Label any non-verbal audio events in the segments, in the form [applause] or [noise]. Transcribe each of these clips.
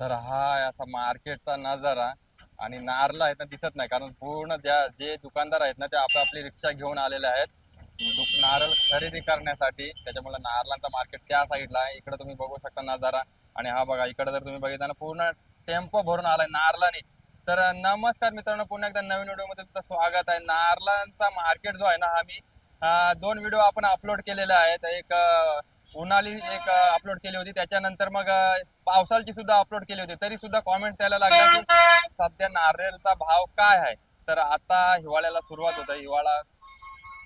तर हा असा मार्केटचा नजारा आणि नारला आहेत ना दिसत नाही कारण पूर्ण ज्या जे दुकानदार आहेत ना ते आपली आपली रिक्षा घेऊन आलेले आहेत. नारळ खरेदी करण्यासाठी त्याच्यामुळे नारळांचा मार्केट त्या साईडला आहे. इकडे तुम्ही बघू शकता नजारा. आणि हा बघा इकडे जर तुम्ही बघितला ना पूर्ण टेम्पो भरून आलाय नारळाने. तर नमस्कार मित्रांनो पुन्हा एकदा नवीन व्हिडिओमध्ये तुमचं स्वागत आहे. नारळांचा मार्केट जो आहे ना हा मी दोन व्हिडिओ आपण अपलोड केलेले आहेत. एक उन्हाळी एक अपलोड केली होती. त्याच्यानंतर मग पावसाळची सुद्धा अपलोड केली होती. तरी सुद्धा कॉमेंट यायला लागला की सध्या नारळचा भाव काय आहे? तर आता हिवाळ्याला सुरुवात होत आहे. हिवाळा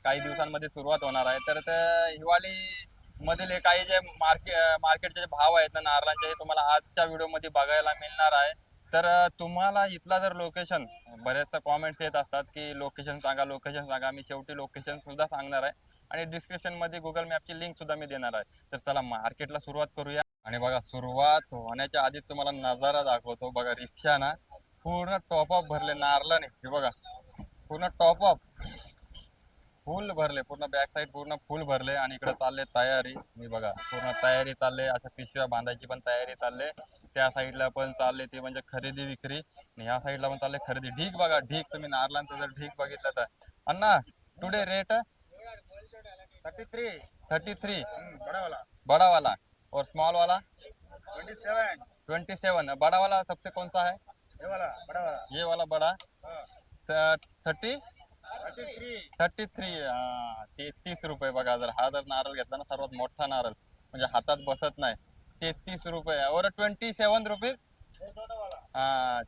काही दिवसांमध्ये सुरुवात होणार आहे. तर ते हिवाळी मधील काही जे मार्केट मार्केटचे जे भाव आहेत ना नारळांचे हे तुम्हाला आजच्या व्हिडिओमध्ये बघायला मिळणार आहे. तर तुम्हाला इथला जर लोकेशन बरेचसा कॉमेंट्स येत असतात की लोकेशन सांगा लोकेशन सांगा. मी शेवटी लोकेशन सुद्धा सांगणार आहे. आणि डिस्क्रिप्शनमध्ये गुगल मॅपची लिंक सुद्धा मी देणार आहे. तर चला मार्केटला सुरुवात करूया. आणि बघा सुरुवात होण्याच्या आधी तुम्हाला नजारा दाखवतो. बघा रिक्षा ना पूर्ण टॉप अप भरले नारलाने हे बघा पूर्ण टॉप अप फुल भरले पूर्ण बॅक साईड पूर्ण फुल भरले आणि इकडे चालले तयारी. मी बघा पूर्ण तयारी चालले. अशा पिशव्या बांधायची पण तयारी चालले. त्या साईडला पण चालले ते म्हणजे खरेदी विक्री. आणि ह्या साईडला पण चालले खरेदी. ढीक बघा ढीक तुम्ही नारलांचं जर ढीक बघितलं तर. अण्णा today rate thirty three thirty three बड़ा वाला बड़ा वाला और स्मॉल वाला ट्वेंटी सेवन ट्वेंटी सेवन बड़ा वाला सबसे कौन सा है ये वाला बड़ा वाला ये वाला बड़ा थर्टी थर्टी थ्री थ्री तेहतीस रुपये बघा जर हा जर नारळ घेतला ना सर्वात मोठा नारळ म्हणजे हातात बसत नाही तेहतीस रुपये और ट्वेंटी सेवन रुपीज ये छोटा वाला हा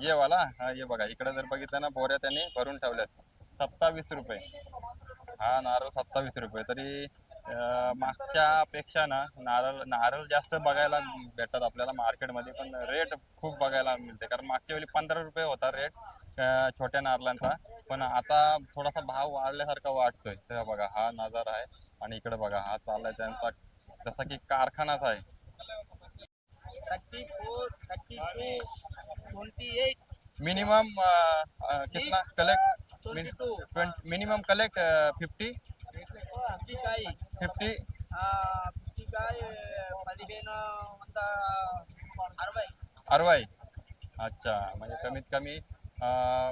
ये वाला हा ये बघा इकडे जर बघितलं ना बोऱ्या त्यांनी भरून ठेवल्यात सत्तावीस रुपये हा नारळ सत्तावीस रुपये. तरी अं, मागच्या पेक्षा ना नारळ नारळ जास्त बघायला भेटतात आपल्याला मार्केटमध्ये पण रेट खूप बघायला मिळते. कारण मागच्या वेळी पंधरा रुपये होता रेट छोट्या नारळांचा. पण आता थोडासा भाव वाढल्यासारखा वाटतोय. तर बघा हा नजारा आहे आणि इकडे बघा हा चाललाय त्यांचा. जसा की कारखानाच आहे. Thirty four thirty two twenty eight minimum कितना collect minimum collect fifty fifty కాయ ఫిఫ్టీ ఫిఫ్టీ కాయ పదిహేను వంద అరవై अरवाई अच्छा म्हणजे कमीत कमी अं,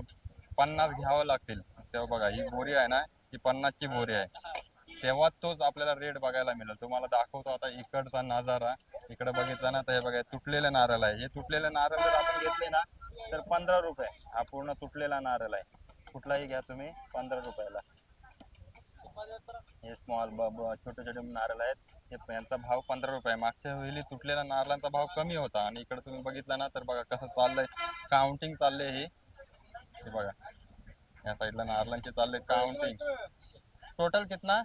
पन्नास घ्यावं लागतील तेव्हा बघा ही बोरी आहे ना ही पन्नासची बोरी आहे तेव्हा तोच आपल्याला रेट बघायला मिळेल तुम्हाला दाखवतो आता इकडचा नजारा इकडे बघितला ना तर हे बघा तुटलेले नारळ आहे हे तुटलेले नारळ जर आपण घेतले ना तर पंधरा रुपये हा पूर्ण तुटलेला नारळ आहे कुठलाही घ्या तुम्ही पंधरा रुपयाला. हे स्मॉल छोटे छोटे नारळ आहेत. हे यांचा भाव पंधरा रुपये. मागच्या वेळी तुटलेल्या नारळांचा भाव कमी होता आणि इकडे तुम्ही बघितलं ना तर बघा कसं चाललंय. काउंटिंग चाललंय हे. बघा. या साईडला नारळांचे चालले काउंटिंग टोटल कितना?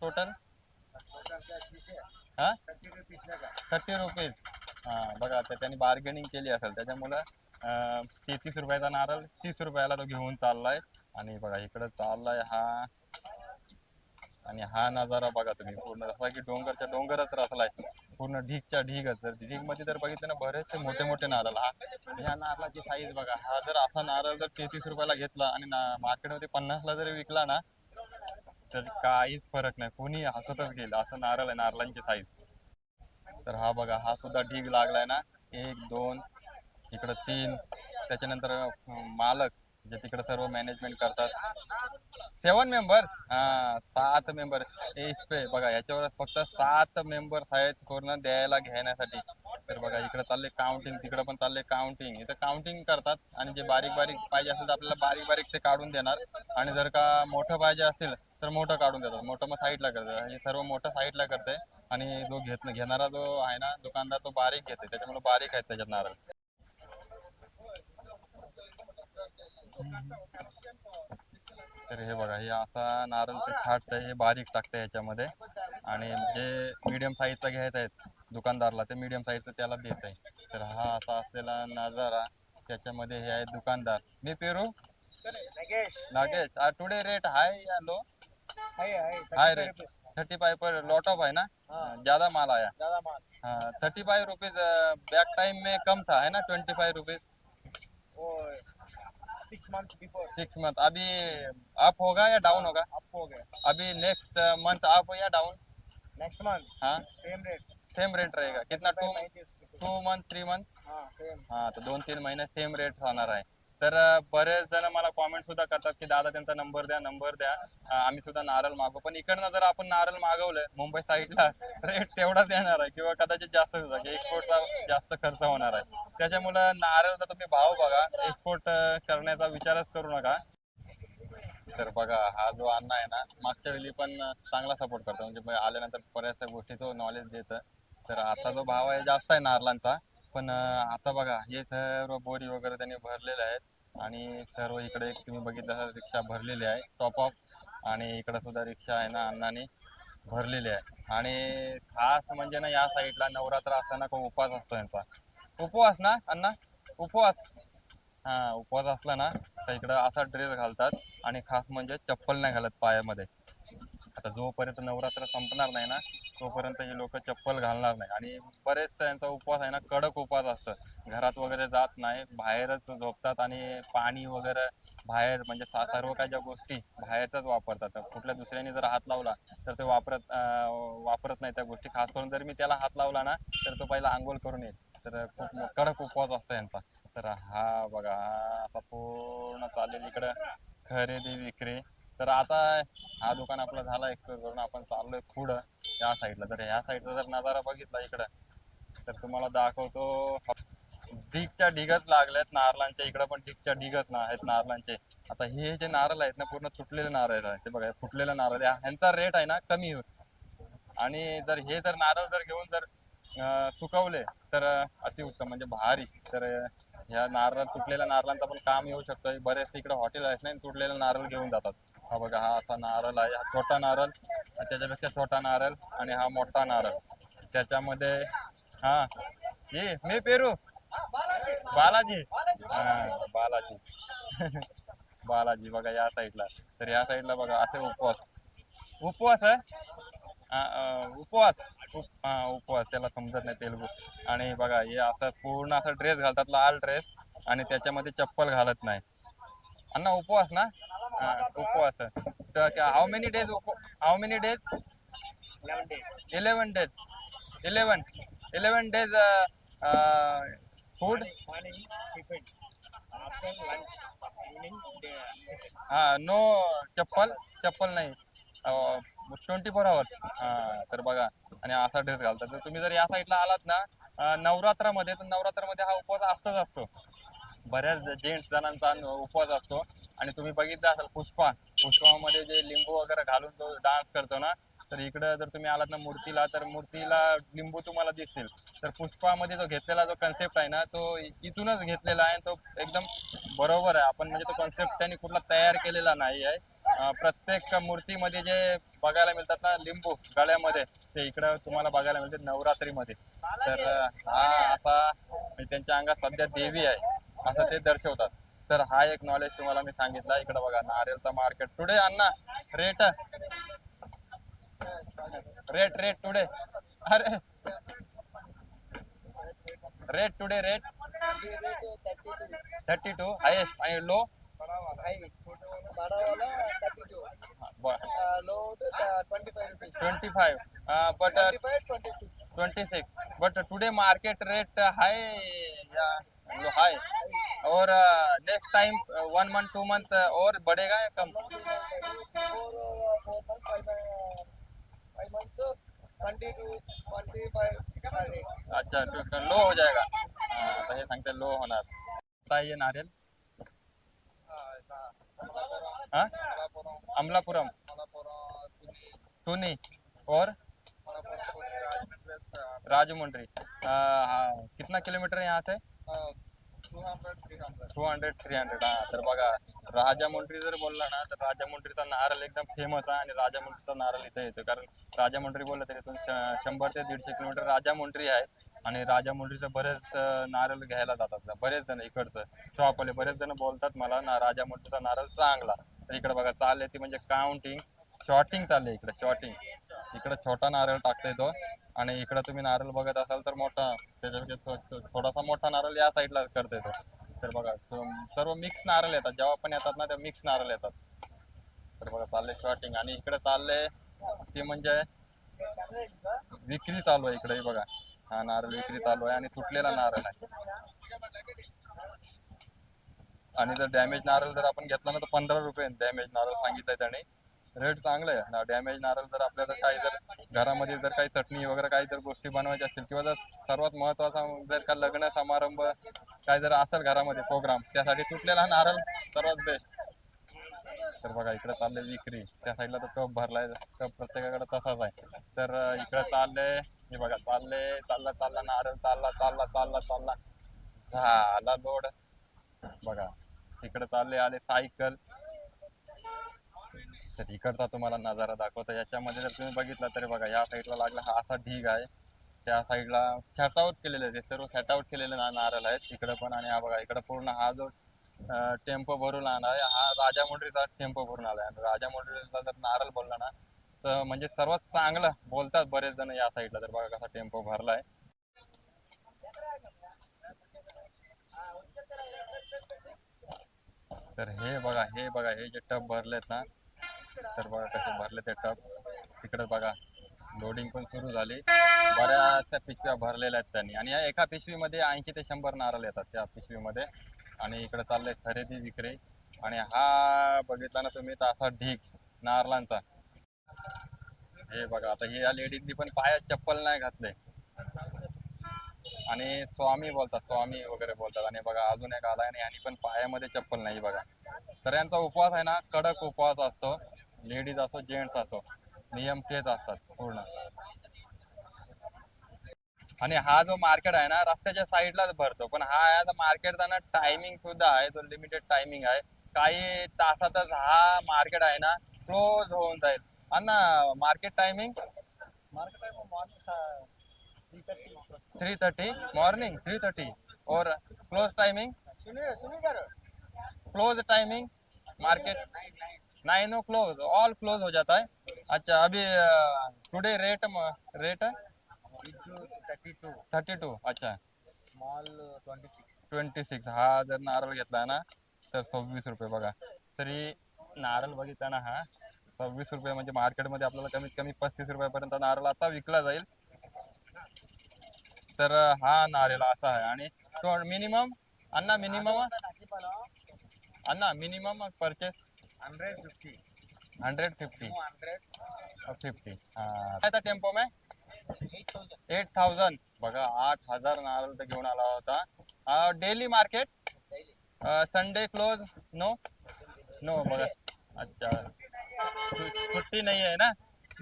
टोटल हा? Thirty rupees. हा बघा आता त्यांनी बार्गेनिंग केली असेल त्याच्यामुळं तेहतीस रुपयाचा नारळ तीस रुपयाला तो घेऊन चाललाय. आणि बघा इकडं चाललाय हा. आणि हा नजारा बघा तुम्ही पूर्ण जसा की डोंगरच्या डोंगरच रचलाय. पूर्ण ढीकच्या ढीगच तर ढीगमध्ये जर बघितलं ना बरेचसे मोठे मोठे नारळ हा. ह्या नारळाची साईज बघा हा जर असा नारळ जर तेहतीस रुपयाला घेतला आणि मार्केटमध्ये पन्नासला जरी विकला ना तर काहीच फरक नाही. कोणी हसतच गेलं असं नारळ आहे नारळांची साईज तर हा बघा हा सुद्धा ढीग लागलाय ना. एक दोन इकडं तीन त्याच्यानंतर मालक जे तिकडे सर्व मॅनेजमेंट करतात. सेवन मेंबर्स हा सात मेंबर एस पे बघा याच्यावर फक्त सात मेंबर्स आहेत पूर्ण द्यायला घेण्यासाठी. तर बघा इकडे चालले काउंटिंग तिकडे पण चालले काउंटिंग इथं काउंटिंग करतात आणि जे बारीक बारीक पाहिजे असेल तर आपल्याला बारीक बारीक ते काढून देणार. आणि जर का मोठं पाहिजे असतील तर मोठं काढून देतात. मोठं मग साईडला करतात. हे सर्व मोठं साईडला करते. आणि जो घेत घेणारा जो आहे ना दुकानदार तो बारीक घेते. त्याच्यामुळे बारीक आहेत त्याच्यात नारळ. तर हे बघा हे असा नारळचं छाट आहे हे बारीक टाकतं ह्याच्यामध्ये. आणि जे मीडियम साईजचा घ्यायचा आहे दुकानदारला ते मीडियम साईजचं त्याला देत आहे. तर हा असा असलेला नजारा त्याच्यामध्ये हे आहे दुकानदार. मी पेरू? नगेश. टुडे रेट हाय या low high rate thirty five per lot of है ना। ज्यादा माल आया. हाँ thirty five rupees back time में कम था है ना? Twenty five rupees six month before six month अभी अप होगा या डाउन होगा? अप हो गया। अभी नेक्स्ट मंथ अप या डाउन नेक्स्ट मंथ हाँ। सेम रेट सेम रेट रहेगा। कितना? Two two month three month हाँ तो दोन तीन महीने सेम रेट राहणार आहे तर बरेच जण मला कॉमेंट सुद्धा करतात की दादा त्यांचा नंबर द्या नंबर द्या. आम्ही सुद्धा नारळ मागू पण इकडनं जर आपण नारळ मागवलं मुंबई साईडला [laughs] रेट तेवढाच येणार आहे किंवा कदाचित जास्त एक्सपोर्टचा जास्त खर्च होणार आहे. त्याच्यामुळं नारळचा तुम्ही भाव बघा एक्सपोर्ट करण्याचा विचारच करू नका. तर बघा हा जो अण्णा आहे ना मागच्या वेळी पण चांगला सपोर्ट करतो. म्हणजे आल्यानंतर बऱ्याचशा गोष्टीचं नॉलेज देतं. तर आता जो भाव आहे जास्त आहे नारळांचा. पण अं, आता बघा हे सर्व बोरी वगैरे त्यांनी भरलेले आहेत आणि सर्व इकडे एक तुम्ही बघितलं असाल रिक्षा भरलेली आहे टॉप ऑफ आणि इकडे सुद्धा रिक्षा आहे ना अण्णाने भरलेली आहे. आणि खास म्हणजे ना या साईडला नवरात्र असताना खूप उपवास असतो यांचा. उपवास ना अण्णा? उपवास. हा उपवास असला ना तर इकडं असा ड्रेस घालतात आणि खास म्हणजे चप्पल नाही घालत पायामध्ये. आता जोपर्यंत नवरात्र संपणार नाही ना तोपर्यंत हे लोक चप्पल घालणार नाही. आणि बरेच त्यांचा उपवास आहे ना कडक उपवास असतं. घरात वगैरे जात नाही बाहेरच झोपतात आणि पाणी वगैरे बाहेर म्हणजे सर्व काही ज्या गोष्टी बाहेरच वापरतात. कुठल्या दुसऱ्याने जर हात लावला तर ते वापरत वापरत नाही त्या गोष्टी. खास करून जर मी त्याला हात लावला ना तर तो पहिला आंघोळ करून येईल. तर खूप कडक उपवास असतो यांचा. तर हा बघा हा असा पूर्ण चालेल इकडं खरेदी विक्री. तर आता हा दुकान आपला झाला एक्सप्लोर करून आपण चाललोय पुढं या साईडला. तर ह्या साईडचा जर नजारा बघितला इकडं तर तुम्हाला दाखवतो. ढीगच्या ढिगच लागल्यात नारळांच्या इकडं पण ढीगच्या ढिगच ना आहेत नारळांचे. आता हे जे नारळ आहेत ना पूर्ण तुटलेले नारळ आहेत. ते बघा फुटलेले नारळ. ह्यांचा रेट आहे ना कमी आणि जर हे जर नारळ जर घेऊन जर सुकवले तर अतिउत्तम म्हणजे भारी. तर ह्या नारळ तुटलेल्या नारळांचा पण काम येऊ शकतं. बरेच तिकडे हॉटेल आहेत ना तुटलेले नारळ घेऊन जातात. हा बघा हा असा नारळ आहे. हा छोटा नारळ त्याच्यापेक्षा छोटा नारळ आणि हा मोठा नारळ. त्याच्यामध्ये हा. ये मी पेरू. बालाजी. हा बालाजी. [laughs] बालाजी बघा या साईडला. तर या साईडला बघा असे उपवास. उपवास आहे हा, उपवास. हा उपवास. त्याला समजत नाही तेलगू. आणि बघा हे असं पूर्ण असं ड्रेस घालतात लाल ड्रेस आणि त्याच्यामध्ये चप्पल घालत नाही. अण्णा उपवास ना? उपवास how many days how many days eleven days eleven eleven days food हा नो चप्पल. चप्पल नाही. ट्वेंटी फोर आवर्स हा तर बघा. आणि असा ड्रेस घालतात. तर तुम्ही जर या साईडला आलात ना नवरात्रामध्ये तर नवरात्रामध्ये हा उपवास असतच असतो. बऱ्याच जेंट्स जणांचा उपवास असतो. आणि तुम्ही बघितलं असाल पुष्पा पुष्पामध्ये जे लिंबू वगैरे घालून तो डान्स करतो ना तर इकडं जर तुम्ही आलात ना मूर्तीला तर मूर्तीला लिंबू तुम्हाला दिसतील. तर पुष्पामध्ये जो घेतलेला जो कन्सेप्ट आहे ना तो इथूनच घेतलेला आहे तो एकदम बरोबर आहे. आपण म्हणजे तो कन्सेप्ट त्यांनी कुठला तयार केलेला नाही आहे. प्रत्येक मूर्तीमध्ये जे बघायला मिळतात ना लिंबू गळ्यामध्ये ते इकडं तुम्हाला बघायला मिळते नवरात्रीमध्ये. तर हा आता त्यांच्या अंगात सध्या देवी आहे असं ते दर्शवतात. तर हा एक नॉलेज तुम्हाला मी सांगितलं. इकडे बघा नारियलचा मार्केट टुडे अण्णा रेट रेट रेट टुडे अरे. Rate today rate thirty two highest आणि low twenty five rupees twenty but twenty six but today market rate high high और next time one month two month और बढ़ेगा या कम? Four four month five five months twenty two twenty five अच्छा low हो जाएगा हाँ, तो हे सांगते लो होणार आता ये नारियल। हाँ? अमलापुरम। टूनी। और? राजमुंड्री। आ, हाँ, कितना किलोमीटर है यहाँ से? टू हंड्रेड थ्री हंड्रेड हा तर बघा राजामुंड्री जर बोलला ना तर राजामुंड्रीचा नारळ एकदम फेमस आहे आणि राजामुंड्रीचा नारळ इथे येतो. कारण राजामुंड्री बोललं तरी इथून शंभर ते दीडशे किलोमीटर राजामुंड्री आहे आणि राजामुंड्रीचं बरेच नारळ घ्यायला जातात बरेच जण इकडचं. शॉपवाले बरेच जण बोलतात मला ना राजामुंड्रीचा नारळ चांगला. तर इकडे बघा चालले ती म्हणजे काउंटिंग शॉर्टिंग चालले इकडे शॉर्टिंग इकडे छोटा नारळ टाकतोय तो. आणि इकडे तुम्ही नारळ बघत असाल तर मोठा. त्याच्यापेक्षा थो- थो- थोडासा मोठा नारळ या साईडला करता येतो तर बघा तो सर्व मिक्स नारळ येतात. जेव्हा पण येतात ना तेव्हा मिक्स नारळ येतात. तर बघा चालले स्टार्टिंग आणि इकडे चालले ते म्हणजे विक्री चालू आहे इकडे हे बघा. हा नारळ विक्री चालू आहे आणि तुटलेला नारळ आहे. आणि जर डॅमेज नारळ जर आपण घेतला ना तर पंधरा रुपये डॅमेज नारळ सांगितलंय त्याने. रेट चांगला आहे. डॅमेज नारळ जर आपल्याला काही जर घरामध्ये जर काही चटणी वगैरे काही जर गोष्टी बनवायच्या असतील किंवा जर सर्वात महत्त्वाचा जर का लग्न समारंभ काय जर असेल घरामध्ये प्रोग्राम त्यासाठी तुटलेला हा नारळ सर्वात बेस्ट तर बघा इकडे चाललंय विक्री. त्या साईडला तर कप भरलाय. कप प्रत्येकाकडे तसाच आहे. तर इकडे चाललंय. हे बघा चाललंय. चालला चालला नारळ. चालला चालला चालला चालला. झाला लोड. बघा इकडे चालले आले सायकल. तर इकडचा तुम्हाला नजारा दाखवतो. याच्यामध्ये जर तुम्ही बघितला तरी बघा या साईडला लागला हा असा ढीग आहे. त्या साईडला सॅटआउट केलेले आहेत. सर्व सॅटआउट केलेले नारळ आहेत. इकडं पण आणि हा बघा इकडं पूर्ण हा जो टेम्पो भरून आला आहे हा राजामुंडरीचा टेम्पो भरून आलाय. आणि राजामुंडरीला जर नारळ बोलला ना तर म्हणजे सर्वात चांगलं बोलतात बरेच जण या साईडला तर बघा कसा टेम्पो भरलाय. तर हे बघा हे बघा हे जे टब भरलेत ना तर बघा कसं भरले ते टब तिकडे बघा लोडिंग पण सुरू झाली. बऱ्याचशा पिशव्या भरलेल्या आहेत त्यांनी. आणि या एका पिशवीमध्ये ऐंशी ते शंभर नारळ येतात त्या पिशवीमध्ये. आणि इकडे चाललंय खरेदी विक्री. आणि हा बघितला ना तुम्ही तर असा ढीक नारळांचा. हे बघा आता हे या लेडीजनी पण पायात चप्पल नाही घातले. आणि स्वामी बोलतात स्वामी वगैरे बोलतात. आणि बघा अजून एक आलाय आणि यांनी पण पायामध्ये चप्पल नाही बघा. तर यांचा उपवास आहे ना कडक उपवास असतो. लेडीज असो जेंट्स असो नियम तेच असतात पूर्ण. आणि हा जो मार्केट आहे ना रस्त्याच्या साईडलाच भरतो. पण हा आहे मार्केटचा ना टायमिंग सुद्धा आहे तो लिमिटेड टायमिंग आहे काही तासातच हा मार्केट आहे ना क्लोज होऊन जाईल. अण्णा market timing market morning three thirty three thirty morning three thirty और close timing close timing market nine O close all close हो जाता है। अच्छा अभी today rate rate thirty two thirty two अच्छा small twenty six twenty six हा जर नारळ घेतला ना तर सव्वीस रुपये बघा। तरी नारळ बघितला ना हा सव्वीस रुपये म्हणजे मार्केटमध्ये आपल्याला कमीत कमी पस्तीस रुपयापर्यंत नारळ आता विकला जाईल. तर हा नारळ असा आहे. आणि मिनिमम अण्णा मिनिमम अण्णा minimum purchase hundred fifty. Hundred fifty? Hundred. Fifty. हा. टेम्पो में? Eight thousand. एट थाउजंड बघा आठ हजार नारळ तर घेऊन आला होता. Daily market? Sunday close? No? No बघा. अच्छा. सु- सुट्टी नाही आहे ना?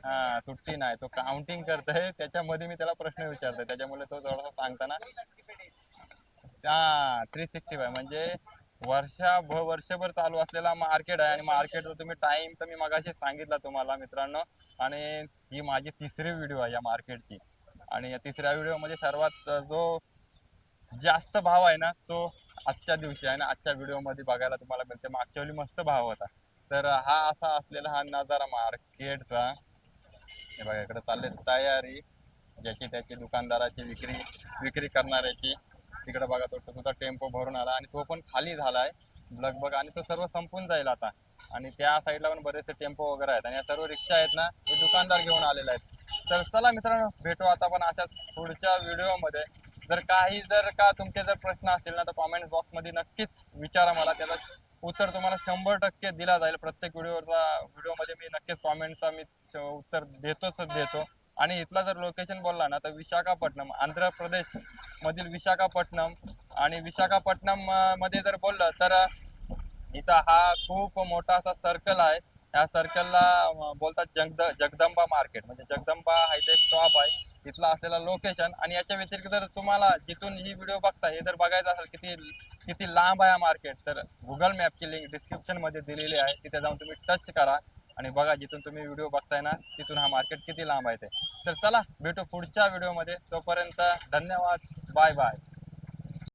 हा सुट्टी नाही. तो काउंटिंग करतोय. त्याच्यामध्ये मी त्याला प्रश्न विचारतोय. त्याच्यामुळे तो थोडासा सांगताना. हा थ्री सिक्स्टी फाय म्हणजे वर्षा वर्षभर चालू असलेला मार्केट आहे आणि मार्केटचा तुम्ही टाइम तर मी मगाशी सांगितला तुम्हाला मित्रांनो. आणि ही माझी तिसरी व्हिडिओ आहे या मार्केटची. आणि या तिसऱ्या व्हिडिओमध्ये सर्वात जो जास्त भाव आहे ना तो आजच्या दिवशी आहे. ना आजच्या व्हिडिओमध्ये बघायला तुम्हाला मिळते. मागच्या वेळी मस्त भाव होता. तर हा असा असलेला हा नजारा मार्केटचा. हे बघा इकडे चालले तयारी. ज्याची त्याची दुकानदाराची विक्री विक्री करणाऱ्याची. तिकडे बघा तो तुझा टेम्पो भरून आला आणि तो पण खाली झालाय लगभग आणि तो सर्व संपून जाईल आता. आणि त्या साईडला पण बरेचसे टेम्पो वगैरे आहेत आणि या सर्व रिक्षा आहेत ना हे दुकानदार घेऊन आलेले आहेत. तर चला मित्रांनो भेटू आता पण अशाच पुढच्या व्हिडिओमध्ये. जर काही जर का तुमचे जर प्रश्न असतील ना तर कॉमेंट बॉक्समध्ये नक्कीच विचारा मला. त्याला उत्तर तुम्हाला शंभर टक्के दिला जाईल. प्रत्येक व्हिडिओचा व्हिडिओमध्ये मी नक्कीच कॉमेंटचा मी उत्तर देतोच देतो. आणि इथला जर लोकेशन बोलला ना तर विशाखापट्टणम आंध्र प्रदेश मधील विशाखापट्टणम. आणि विशाखापट्टणममध्ये जर बोललं तर इथं हा खूप मोठा असा सर्कल आहे. या सर्कलला बोलतात जगद जगदंबा मार्केट म्हणजे जगदंबा हा इथे एक शॉप आहे. तिथला असलेला लोकेशन आणि याच्या व्यतिरिक्त जर तुम्हाला जिथून ही व्हिडिओ बघता हे जर बघायचं असेल किती किती लांब आहे मार्केट तर गुगल मॅपची लिंक डिस्क्रिप्शनमध्ये दिलेली आहे. तिथे जाऊन तुम्ही टच करा. आणि बघा जिथून तुम्ही व्हिडिओ बघताय ना तिथून हा मार्केट किती लांब आहे ते. तर चला भेटू पुढच्या व्हिडिओमध्ये तोपर्यंत धन्यवाद. Bye bye